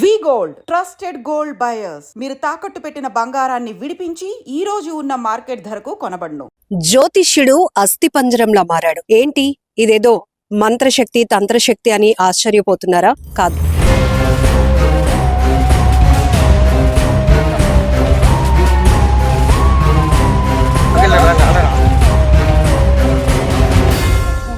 We gold trusted gold buyers. మీరు తాకట్టు పెట్టిన బంగారాన్ని విడిపించి ఈ రోజు ఉన్న మార్కెట్ ధరకు కొనబడును. జ్యోతిష్యుడు అస్థిపంజరంలా మారాడు. ఏంటి? ఇదేదో మంత్రశక్తి తంత్రశక్తి అని ఆశ్చర్యపోతున్నారా? కాదు.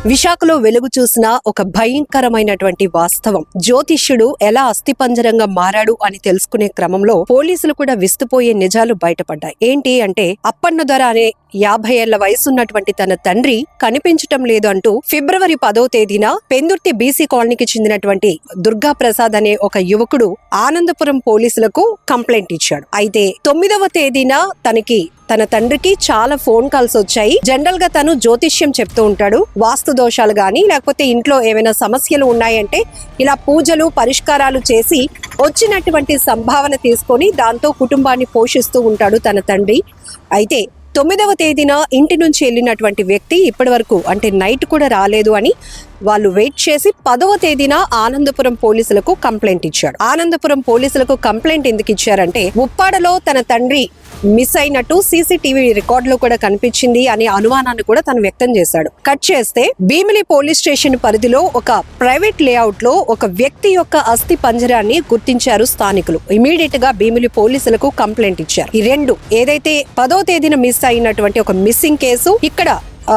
విశాఖలో వెలుగు చూసిన ఒక భయంకరమైనటువంటి వాస్తవం. జ్యోతిష్యుడు ఎలా అస్థిపంజరంగా మారాడు అని తెలుసుకునే క్రమంలో పోలీసులు కూడా విస్తుపోయే నిజాలు బయటపడ్డాయి. ఏంటి అంటే అప్పన్న ధర అనే యాభై ఏళ్ళ వయసున్నటువంటి తన తండ్రి కనిపించటం లేదు అంటూ ఫిబ్రవరి పదో తేదీన పెందుర్తి బీసీ కాలనీకి చెందినటువంటి దుర్గా ప్రసాద్ అనే ఒక యువకుడు ఆనందపురం పోలీసులకు కంప్లైంట్ ఇచ్చాడు. అయితే తొమ్మిదవ తేదీన తనకి తన తండ్రికి చాలా ఫోన్ కాల్స్ వచ్చాయి. జనరల్గా తను జ్యోతిష్యం చెప్తూ ఉంటాడు. వాస్తు దోషాలు గాని లేకపోతే ఇంట్లో ఏమైనా సమస్యలు ఉన్నాయంటే ఇలా పూజలు పరిష్కారాలు చేసి వచ్చినటువంటి సంభావన తీసుకొని దాంతో కుటుంబాన్ని పోషిస్తూ ఉంటాడు తన తండ్రి. అయితే తొమ్మిదవ తేదీన ఇంటి నుంచి వెళ్ళినటువంటి వ్యక్తి ఇప్పటి వరకు అంటే నైట్ కూడా రాలేదు అని వాళ్ళు వెయిట్ చేసి పదవ తేదీన ఆనందపురం పోలీసులకు కంప్లైంట్ ఇచ్చాడు. ఆనందపురం పోలీసులకు కంప్లైంట్ ఎందుకు ఇచ్చారంటే ఉప్పాడలో తన తండ్రి మిస్ అయినట్టు సీసీటీవీ రికార్డ్లో కూడా కనిపించింది అనే అనుమానాన్ని కూడా తను వ్యక్తం చేశాడు. కట్ చేస్తే భీమిలి పోలీస్ స్టేషన్ పరిధిలో ఒక ప్రైవేట్ లేఅవుట్లో ఒక వ్యక్తి యొక్క అస్థి పంజరాన్ని గుర్తించారు స్థానికులు. ఇమీడియట్గా భీమిలి పోలీసులకు కంప్లైంట్ ఇచ్చారు. ఈ రెండు ఏదైతే పదో తేదీన మిస్ అయినటువంటి ఒక మిస్సింగ్ కేసు ఇక్కడ ఆ,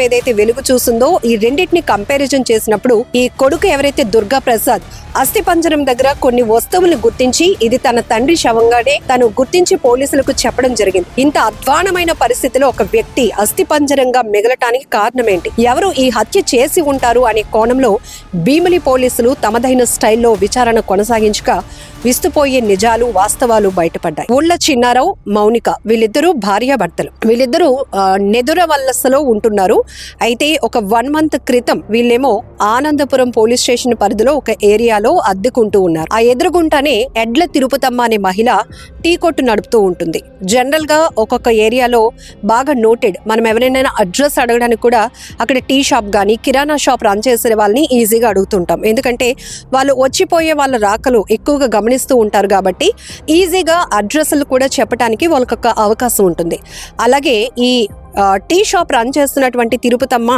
ఏదైతే వెలుగు చూస్తుందో ఈ రెండింటిని కంపారిజన్ చేసినప్పుడు ఈ కొడుకు ఎవరైతే దుర్గా ప్రసాద్ అస్థిపంజరం దగ్గర కొన్ని వస్తువులను గుర్తించి ఇది తన తండ్రి శవంగానే తను గుర్తించి పోలీసులకు చెప్పడం జరిగింది. ఇంత అధ్వానమైన పరిస్థితిలో ఒక వ్యక్తి అస్థిపంజరంగా మిగలటానికి కారణం ఏంటి ఎవరు ఈ హత్య చేసి ఉంటారు అనే కోణంలో భీమిలి పోలీసులు తమదైన స్టైల్లో విచారణ కొనసాగించగా విస్తుపోయే నిజాలు వాస్తవాలు బయటపడ్డాయి. ఊళ్ళ చిన్నారావు మౌనిక వీళ్ళిద్దరూ భార్యాభర్తలు. వీళ్ళిద్దరూ నెదుర వల్ల వల్లసలో ఉంటున్నారు. అయితే ఒక వన్ మంత్ క్రితం వీళ్ళేమో ఆనందపురం పోలీస్ స్టేషన్ పరిధిలో ఒక ఏరియాలో అద్దెకుంటూ ఉన్నారు. ఆ ఎదురుగుంటానే ఎడ్ల తిరుపతమ్మ అనే మహిళ టీ కొట్టు నడుపుతూ ఉంటుంది. జనరల్గా ఒక్కొక్క ఏరియాలో బాగా నోటెడ్. మనం ఎవరైనా అడ్రస్ అడగడానికి కూడా అక్కడ టీ షాప్ కానీ కిరాణా షాప్ రన్ చేసే వాళ్ళని ఈజీగా అడుగుతుంటాం. ఎందుకంటే వాళ్ళు వచ్చిపోయే వాళ్ళ రాకలు ఎక్కువగా గమనిస్తూ ఉంటారు కాబట్టి ఈజీగా అడ్రస్లు కూడా చెప్పడానికి వాళ్ళకొక అవకాశం ఉంటుంది. అలాగే ఈ టీ షాప్ రన్ చేస్తున్నటువంటి తిరుపతమ్మ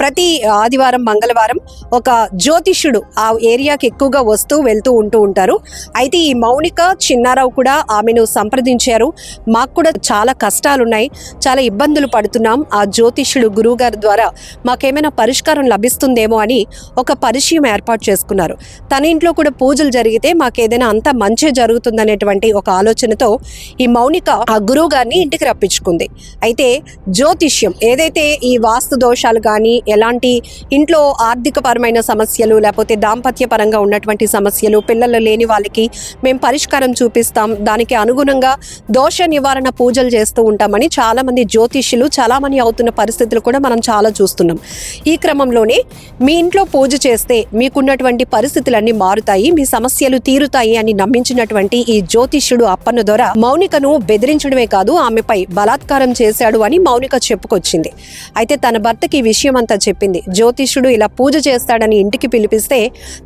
ప్రతి ఆదివారం మంగళవారం ఒక జ్యోతిష్యుడు ఆ ఏరియాకి ఎక్కువగా వస్తూ వెళ్తూ ఉంటూ ఉంటారు. అయితే ఈ మౌనిక చిన్నారావు కూడా ఆమెను సంప్రదించారు. మాకు కూడా చాలా కష్టాలు ఉన్నాయి చాలా ఇబ్బందులు పడుతున్నాం. ఆ జ్యోతిష్యుడు గురువు గారి ద్వారా మాకేమైనా పరిష్కారం లభిస్తుందేమో అని ఒక పరిచయం ఏర్పాటు చేసుకున్నారు. తన ఇంట్లో కూడా పూజలు జరిగితే మాకేదైనా అంత మంచి జరుగుతుందనేటువంటి ఒక ఆలోచనతో ఈ మౌనిక ఆ గురువు గారిని ఇంటికి రప్పించుకుంది. అయితే జ్యోతిష్యం. ఏదైతే ఈ వాస్తు దోషాలు కానీ ఎలాంటి ఇంట్లో ఆర్థిక పరమైన సమస్యలు లేకపోతే దాంపత్య పరంగా ఉన్నటువంటి సమస్యలు పిల్లలు లేని వాళ్ళకి మేము పరిష్కారం చూపిస్తాం. దానికి అనుగుణంగా దోష నివారణ పూజలు చేస్తూ ఉంటామని చాలామంది జ్యోతిష్యులు చాలామంది అవుతున్న పరిస్థితులు కూడా మనం చాలా చూస్తున్నాం. ఈ క్రమంలోనే మీ ఇంట్లో పూజ చేస్తే మీకున్నటువంటి పరిస్థితులన్నీ మారుతాయి మీ సమస్యలు తీరుతాయి అని నమ్మించినటువంటి ఈ జ్యోతిష్యుడు అప్పన్న దొర మౌనికను బెదిరించడమే కాదు ఆమెపై బలాత్కారం చేశాడు అని మౌనిక చెప్పుకొచ్చింది. అయితే తన భర్తకి ఈ విషయం అంతా చెప్పింది. జ్యోతిష్యుడు ఇలా పూజ చేస్తాడని ఇంటికి పిలిపిస్తే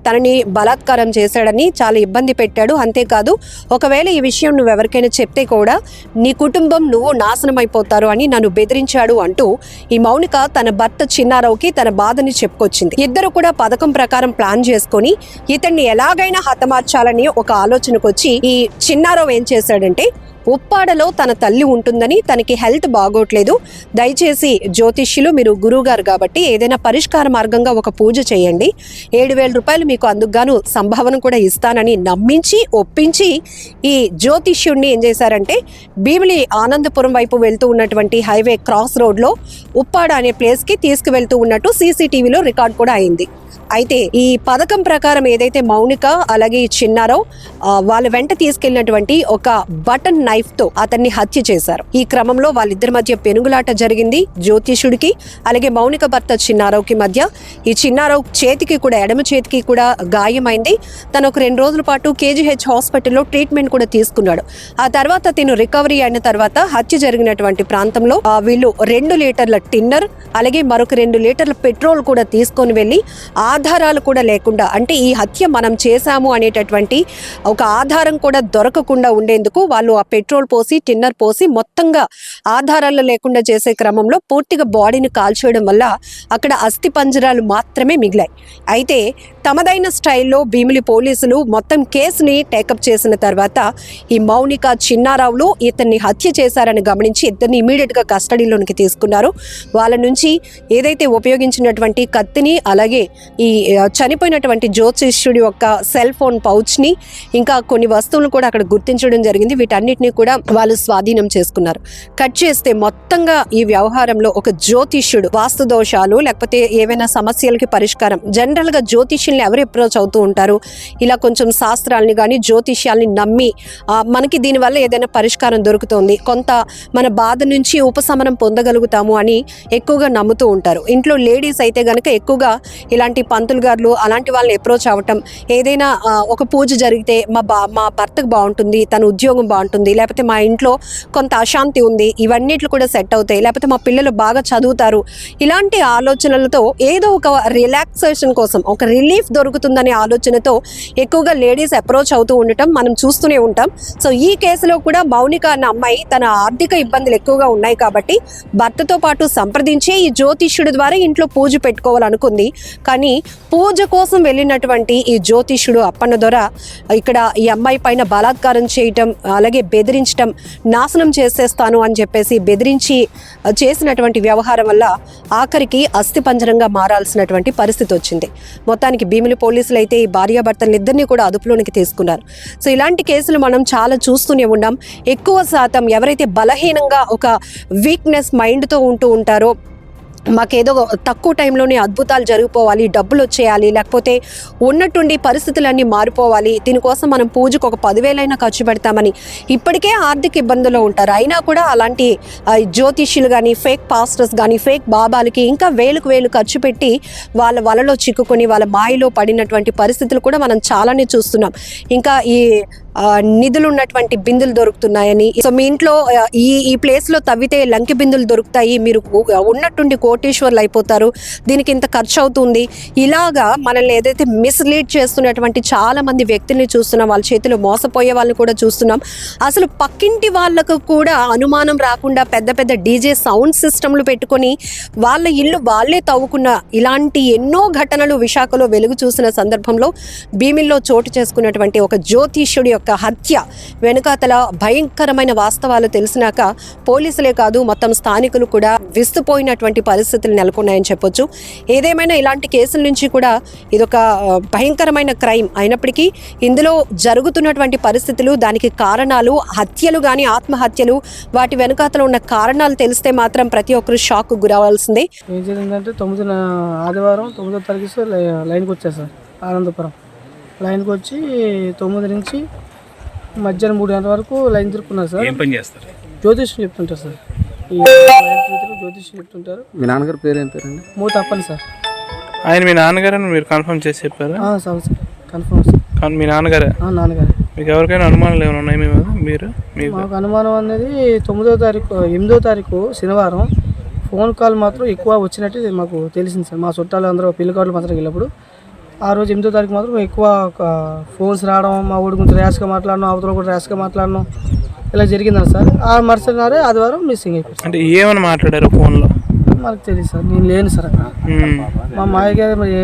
తనని బలాత్కారం చేశాడని చాలా ఇబ్బంది పెట్టాడు. అంతేకాదు ఒకవేళ ఈ విషయం నువ్వు ఎవరికైనా చెప్తే కూడా నీ కుటుంబం నువ్వు నాశనం అయిపోతారు అని నన్ను బెదిరించాడు అంటూ ఈ మౌనిక తన భర్త చిన్నారావుకి తన బాధని చెప్పుకొచ్చింది. ఇద్దరు కూడా పథకం ప్రకారం ప్లాన్ చేసుకొని ఇతన్ని ఎలాగైనా హతమార్చాలని ఒక ఆలోచనకు వచ్చి ఈ చిన్నారావు ఏం చేశాడంటే ఉప్పాడలో తన తల్లి ఉంటుందని తనకి హెల్త్ బాగోట్లేదు. దయచేసి జ్యోతిష్యులు మీరు గురువుగారు కాబట్టి ఏదైనా పరిష్కార మార్గంగా ఒక పూజ చేయండి. ఏడు వేల రూపాయలు మీకు అందుకుగాను సంభావన కూడా ఇస్తానని నమ్మించి ఒప్పించి ఈ జ్యోతిష్యుడిని ఏం చేశారంటే భీమిలి ఆనందపురం వైపు వెళ్తూ ఉన్నటువంటి హైవే క్రాస్ రోడ్లో ఉప్పాడ అనే ప్లేస్కి తీసుకువెళ్తూ ఉన్నట్టు సీసీటీవీలో రికార్డ్ కూడా అయింది. అయితే ఈ పథకం ప్రకారం ఏదైతే మౌనిక అలాగే ఈ చిన్నారో వాళ్ళ వెంట తీసుకెళ్ళినటువంటి ఒక బటన్ నైఫ్తో అతన్ని హత్య చేశారు. ఈ క్రమంలో వాళ్ళిద్దరి మధ్య పెనుగులాట జరిగింది జ్యోతిషుడికి అలాగే మౌనిక భర్త చిన్నారావుకి మధ్య. ఈ చిన్నారావు చేతికి కూడా ఎడమ చేతికి కూడా గాయమైంది. తను ఒక రెండు రోజుల పాటు కేజీహెచ్ హాస్పిటల్లో ట్రీట్మెంట్ కూడా తీసుకున్నాడు. ఆ తర్వాత తిను రికవరీ అయిన తర్వాత హత్య జరిగినటువంటి ప్రాంతంలో ఆ, వీళ్ళు రెండు లీటర్ల టిన్నర్ అలాగే మరొక రెండు లీటర్ల పెట్రోల్ కూడా తీసుకొని వెళ్ళి ఆ ఆధారాలు కూడా లేకుండా అంటే ఈ హత్య మనం చేశాము అనేటటువంటి ఒక ఆధారం కూడా దొరకకుండా ఉండేందుకు వాళ్ళు ఆ పెట్రోల్ పోసి టిన్నర్ పోసి మొత్తంగా ఆధారాలు లేకుండా చేసే క్రమంలో పూర్తిగా బాడీని కాల్చేయడం వల్ల అక్కడ అస్థి పంజరాలు మాత్రమే మిగిలాయి. అయితే తమదైన స్టైల్లో భీమిలి పోలీసులు మొత్తం కేసుని టేకప్ చేసిన తర్వాత ఈ మౌనిక చిన్నారావులు ఇతన్ని హత్య చేశారని గమనించి ఇద్దరిని ఇమీడియట్గా కస్టడీలోనికి తీసుకున్నారు. వాళ్ళ నుంచి ఏదైతే ఉపయోగించినటువంటి కత్తిని అలాగే ఈ చనిపోయినటువంటి జ్యోతిష్యుడి యొక్క సెల్ ఫోన్ పౌచ్ని ఇంకా కొన్ని వస్తువులు కూడా అక్కడ గుర్తించడం జరిగింది. వీటన్నిటిని కూడా వాళ్ళు స్వాధీనం చేసుకున్నారు. కట్ చేస్తే మొత్తంగా ఈ వ్యవహారంలో ఒక జ్యోతిష్యుడు వాస్తు దోషాలు లేకపోతే ఏవైనా సమస్యలకి పరిష్కారం. జనరల్గా జ్యోతిష్యుల్ని ఎవరు అప్రోచ్ అవుతూ ఉంటారు? ఇలా కొంచెం శాస్త్రాలని కానీ జ్యోతిష్యాల్ని నమ్మి మనకి దీనివల్ల ఏదైనా పరిష్కారం దొరుకుతుంది. కొంత మన బాధ నుంచి ఉపశమనం పొందగలుగుతాము అని ఎక్కువగా నమ్ముతూ ఉంటారు. ఇంట్లో లేడీస్ అయితే కనుక ఎక్కువగా ఇలాంటి పంతులు గారులు అలాంటి వాళ్ళని అప్రోచ్ అవ్వటం ఏదైనా ఒక పూజ జరిగితే మా బా మా భర్తకు బాగుంటుంది తన ఉద్యోగం బాగుంటుంది లేకపోతే మా ఇంట్లో కొంత అశాంతి ఉంది ఇవన్నిట్లు కూడా సెట్ అవుతాయి లేకపోతే మా పిల్లలు బాగా చదువుతారు. ఇలాంటి ఆలోచనలతో ఏదో ఒక రిలాక్సేషన్ కోసం ఒక రిలీఫ్ దొరుకుతుందనే ఆలోచనతో ఎక్కువగా లేడీస్ అప్రోచ్ అవుతూ ఉండటం మనం చూస్తూనే ఉంటాం. సో ఈ కేసులో కూడా మౌనిక అన్న అమ్మాయి తన ఆర్థిక ఇబ్బందులు ఎక్కువగా ఉన్నాయి కాబట్టి భర్తతో పాటు సంప్రదించే ఈ జ్యోతిష్యుడి ద్వారా ఇంట్లో పూజ పెట్టుకోవాలనుకుంది. కానీ పూజ కోసం వెళ్ళినటువంటి ఈ జ్యోతిష్యుడు అప్పన్న దొర ఇక్కడ ఈ అమ్మాయి పైన బలాత్కారం చేయటం అలాగే బెదిరించటం నాశనం చేసేస్తాను అని చెప్పేసి బెదిరించి చేసినటువంటి వ్యవహారం వల్ల ఆఖరికి అస్థిపంజరంగా మారాల్సినటువంటి పరిస్థితి వచ్చింది. మొత్తానికి భీమిలి పోలీసులు అయితే ఈ భార్యాభర్తలు ఇద్దరిని కూడా అదుపులోనికి తీసుకున్నారు. సో ఇలాంటి కేసులు మనం చాలా చూస్తూనే ఉన్నాం. ఎక్కువ శాతం ఎవరైతే బలహీనంగా ఒక వీక్నెస్ మైండ్తో ఉంటూ ఉంటారో మాకేదో తక్కువ టైంలోనే అద్భుతాలు జరిగిపోవాలి డబ్బులు వచ్చేయాలి లేకపోతే ఉన్నట్టుండి పరిస్థితులన్నీ మారిపోవాలి. దీనికోసం మనం పూజకు ఒక పదివేలైనా ఖర్చు పెడతామని. ఇప్పటికే ఆర్థిక ఇబ్బందుల్లో ఉంటారు. అయినా కూడా అలాంటి జ్యోతిష్యులు కానీ ఫేక్ పాస్టర్స్ కానీ ఫేక్ బాబాలకి ఇంకా వేలకు వేలు ఖర్చు పెట్టి వాళ్ళ వలలో చిక్కుకొని వాళ్ళ మాయలో పడినటువంటి పరిస్థితులు కూడా మనం చాలానే చూస్తున్నాం. ఇంకా ఈ నిధులు ఉన్నటువంటి బిందులు దొరుకుతున్నాయని. సో మీ ఇంట్లో ఈ ఈ ప్లేస్లో తవ్వితే లంకి బిందులు దొరుకుతాయి. మీరు ఉన్నట్టుండి కోటేశ్వర్లు అయిపోతారు. దీనికి ఇంత ఖర్చు అవుతుంది. ఇలాగా మనల్ని ఏదైతే మిస్లీడ్ చేస్తున్నటువంటి చాలా మంది వ్యక్తుల్ని చూస్తున్నాం వాళ్ళ చేతిలో మోసపోయే వాళ్ళని కూడా చూస్తున్నాం. అసలు పక్కింటి వాళ్ళకు కూడా అనుమానం రాకుండా పెద్ద పెద్ద డీజే సౌండ్ సిస్టమ్లు పెట్టుకొని వాళ్ళ ఇల్లు వాళ్ళే తవ్వుకున్న ఇలాంటి ఎన్నో ఘటనలు విశాఖలో వెలుగు చూసిన సందర్భంలో భీమిల్లో చోటు చేసుకున్నటువంటి ఒక జ్యోతిష్యుడి యొక్క హత్య వెనుకాతల భయంకరమైన వాస్తవాలు తెలిసినాక పోలీసులే కాదు మొత్తం స్థానికులు కూడా విస్తుపోయినటువంటి పరిస్థితులు నెలకొన్నాయని చెప్పొచ్చు. ఏదేమైనా ఇలాంటి కేసుల నుంచి కూడా ఇదొక భయంకరమైన క్రైమ్ అయినప్పటికీ ఇందులో జరుగుతున్నటువంటి పరిస్థితులు దానికి కారణాలు హత్యలు కానీ ఆత్మహత్యలు వాటి వెనుకాతల ఉన్న కారణాలు తెలిస్తే మాత్రం ప్రతి ఒక్కరు షాక్ గురవలసిందే ఏం జరిగిందంటే తొమ్మిది ఆదివారం తొమ్మిదో తారీఖు లైన్కి వచ్చా సార్ ఆనందపురం. లైన్కి వచ్చి తొమ్మిది నుంచి మధ్యాహ్నం మూడు గంటల వరకు లైన్ తిరుక్కున్నారు సార్. ఏం పని చేస్తారు? జ్యోతిష్యం చెప్తుంటారు సార్. ఈ జ్యోతిష్యం చెప్తుంటారు. మీ నాన్నగారి పేరు ఏం పేరండి? మూడు తప్పని సార్. ఆయన మీ నాన్నగారని మీరు కన్ఫర్మ్ చేసి చెప్పారా? ఆ, సార్ సార్. Confirm sir. కానీ మీ నాన్నగారే? ఆ, నాన్నగారు. మీకు ఎవరికైనా అనుమానాలు ఏమైనా ఉన్నాయి మీ మీద? మీరు? మీకు? మాకు అనుమానం అనేది తొమ్మిదో తారీఖు ఎనిమిదో తారీఖు శనివారం. ఫోన్ కాల్ మాత్రం ఎక్కువ వచ్చినట్టు మాకు తెలిసింది సార్. మా చుట్టాలు అందరూ పెళ్ళి కార్డులు మాత్రం వెళ్ళినప్పుడు. ఆ రోజు ఎనిమిదో తారీఖు మాత్రం ఎక్కువ ఫోన్స్ రావడం మా ఊడి గురించి ర్యాష్గా మాట్లాడడం అవతల కూడా ర్యాష్గా మాట్లాడడం ఇలా జరిగిందని సార్. ఆ మరుసటి నాడే ఆదివారం మిస్సింగ్ అయిపోయింది అంటే ఏమని మాట్లాడారు ఫోన్లో? మనకు తెలియదు సార్ నేను లేను సార్ అక్కడ. మా మాయ గారు మరి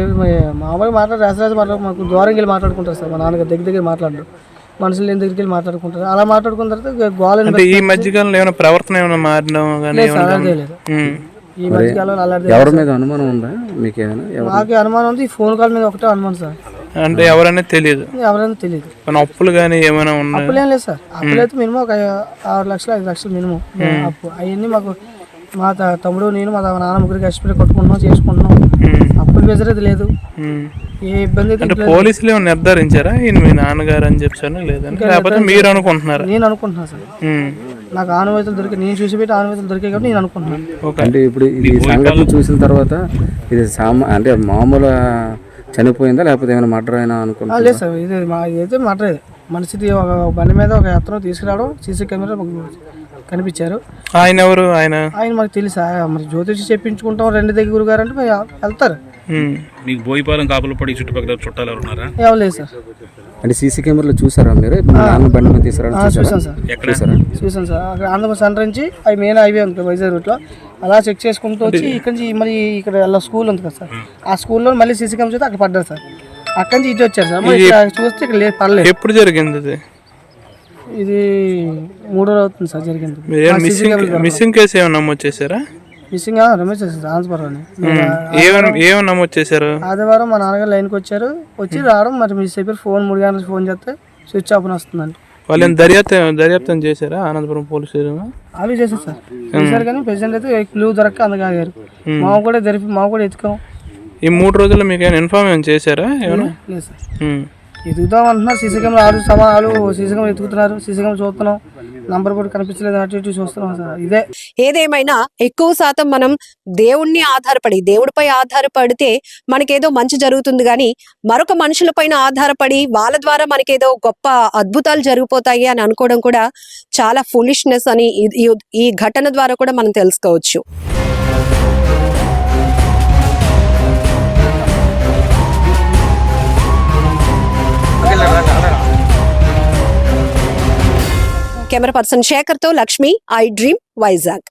మామూలుగా మాట్లాడి రాసరాజు మాట్లాడు మాకు దూరంగా వెళ్ళి మాట్లాడుకుంటారు సార్. మా నాన్నగారు దగ్గర దగ్గర మాట్లాడరు. మనుషులు లేని దగ్గరికి వెళ్ళి మాట్లాడుకుంటారు. అలా మాట్లాడుకున్న తర్వాత అంటే ఈ మధ్యకాలంలో ఏమైనా ప్రవర్తన ఏమైనా మారడం లేదు ఈ మధ్యకాలంలో అలాంటిది ఎవరి మీద అనుమానం ఉందా? మీకు ఏమైనా ఎవరు అనుమానం ఉంది. ఈ ఫోన్ కాల్ మీద ఒకటే అనుమానం సార్. అంటే ఎవరనేది తెలియదు ఎవరైనా తెలియదు మన అప్పులు కానీ ఏమైనా ఉన్నాయి అప్పులేం లేదు సార్. అప్పులు అయితే మినిమం ఒక ఆరు లక్షలు ఐదు లక్షలు మినిమం. అప్పు. అవన్నీ మాకు మా త- తమ్ముడు నేను మా నాన్న ముగ్గురికి కష్టపడి కొట్టుకుంటున్నాం చేసుకుంటున్నాం. అప్పులు బెజరేది లేదు. ఏ ఇబ్బంది అయితే లేదు. పోలీసులు ఏమైనా నిర్ధారించారా? ఈయన మీ నాన్నగారు అని చెప్పాను లేదని? లేకపోతే మీరు అనుకుంటున్నారా? నేను అనుకుంటున్నాను సార్. ఉమ్. నాకు ఆనవాయితీలు దొరికి నేను చూసి పెట్టి ఆనవాయితీలు దొరికాయి కాబట్టి నేను అనుకుంటున్నాను అంటే ఇప్పుడు ఇది సంఘటన చూసిన తర్వాత ఇది సామా అంటే మామూలు చనిపోయిందా లేకపోతే ఏమైనా మర్డర్ అయినా ఆ, అనుకుంటున్నా లేదు సార్ ఇది మా ఇదైతే మాట మనిషిది ఒక బండి మీద ఒక అతను తీసుకురావడం సీసీ కెమెరా కనిపించారు. ఆయన ఎవరు? ఆయన? ఆయన మాకు తెలుసా. మరి జ్యోతిషి చెప్పించుకుంటాం రెండు దగ్గర గురుగారు అంటే వెళ్తారు. మీకు బోయిపాలెం కాపులపడి చుట్టుపక్కల చుట్టాలు ఎవరు ఉన్నారా? ఏం లేదు సార్. అంటే సీసీ కెమెరాలో చూసారా మీరు? నాన్న బండి మీద తీసుకురా చూసాను సార్. చూసారా? చూసాను సార్. అక్కడ ఆంధ్రప్రదేశ్ సెంటర్ నుంచి అవి మెయిన్ హైవే ఉంది వైజాగ్ రూట్లో. అలా చెక్ చేసుకుంటూ వచ్చి ఇక్కడ నుంచి మళ్ళీ ఇక్కడ అలా స్కూల్ ఉంది కదా సార్. ఆ స్కూల్లో మళ్ళీ సీసీ కెమెరా చూస్తే అక్కడ పడ్డారు సార్. అక్కడి నుంచి ఇటు వచ్చారు సార్. మరి ఇక్కడ చూస్తే ఇక్కడ లేదు పర్లేదు ఎప్పుడు జరిగింది ఇది? ఇది మూడో రోజు అవుతుంది సార్ జరిగింది. మిస్సింగ్ మిస్సింగ్ కేసు ఏమైనా నమోదు చేశారా? మిస్సింగ్ రమేష్ సార్ ఆన్స్పర్ అని ఏమైనా ఏమైనా నమోదు చేశారు ఆదివారం మా నాన్నగారు లైన్కి వచ్చారు. వచ్చి రావడం మరి మిస్ అయిపోయి ఫోన్ మూడు గంటలకు ఫోన్ చేస్తే స్విచ్ ఆఫ్ అని వస్తుందండి వాళ్ళు ఏం దర్యాప్తు దర్యాప్తం చేశారా? అనంతపురం పోలీస్ అవి చేశారు సార్. చేశారు కానీ ప్రెసిడెంట్ అయితే క్లూ దొరక్క అందగారు మా కూడా జరిపి మా కూడా ఎత్తుకోం. ఈ మూడు రోజుల్లో మీకు ఏమైనా ఇన్ఫార్మ్ ఏమైనా చేశారా? ఏమైనా? లేదు సార్. ఎదుగుతాం అంటున్నారు సీసీ కెమెరా ఆరు సమానాలు సీసీ కెమెరా ఎత్తుకుతున్నారు సీసీ కెమెరా చూస్తున్నాం. నంబర్ కూడా కనిపించలేదు అటు ఇటు చూస్తున్నాం సార్. ఇదే. ఏదేమైనా ఎక్కువ శాతం మనం దేవుణ్ణి ఆధారపడి దేవుడిపై ఆధారపడితే మనకేదో మంచి జరుగుతుంది కానీ మరొక మనుషులపైన ఆధారపడి వాళ్ళ ద్వారా మనకేదో గొప్ప అద్భుతాలు జరిగిపోతాయి అని అనుకోవడం కూడా చాలా ఫులిష్నెస్ అని ఈ- ఈ ఘటన ద్వారా కూడా మనం తెలుసుకోవచ్చు. Camera person శేఖర్తో Lakshmi I dream Vizag